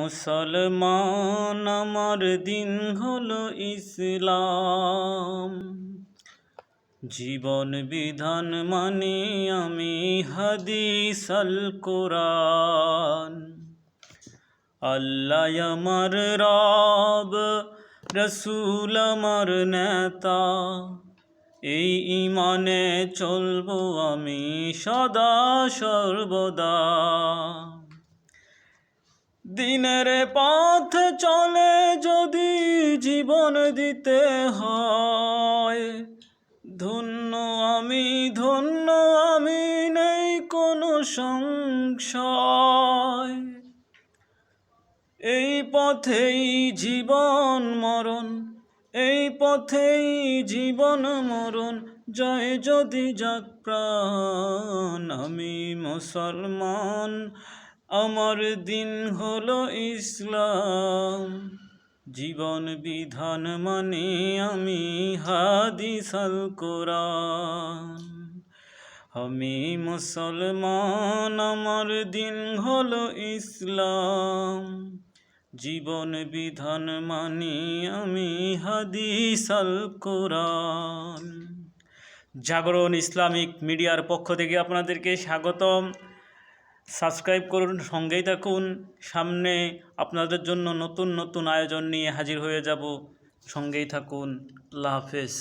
মুসলমান, আমার দিন হলো ইসলাম। জীবন বিধান মানে আমি হাদিস আল কোরআন। আল্লাহ আমার রব, রসুল আমার নেতা। এই ইমানে চলবো আমি সদা সর্বদা। দিনের পথ চলে যদি জীবন দিতে হয়। ধন্য আমি ধন্য আমি নেই কোনো সংশয়। এই পথেই জীবন মরণ, এই পথেই জীবন মরণ, জয় যদি যাক প্রাণ, আমি মুসলমান। আমার দিন হলো ইসলাম। জীবন বিধান মানে আমি হাদিস আল কোরআন। আমি মুসলমান, আমার দিন হলো ইসলাম। জীবন বিধান মানি আমি হাদিস আল কোরআন। জাগরণ ইসলামিক মিডিয়ার পক্ষ থেকে আপনাদেরকে স্বাগতম। সাবস্ক্রাইব করুন, সঙ্গেই থাকুন। সামনে আপনাদের জন্য নতুন নতুন আয়োজন নিয়ে হাজির হয়ে যাব। সঙ্গেই থাকুন। আল্লাহ হাফেজ।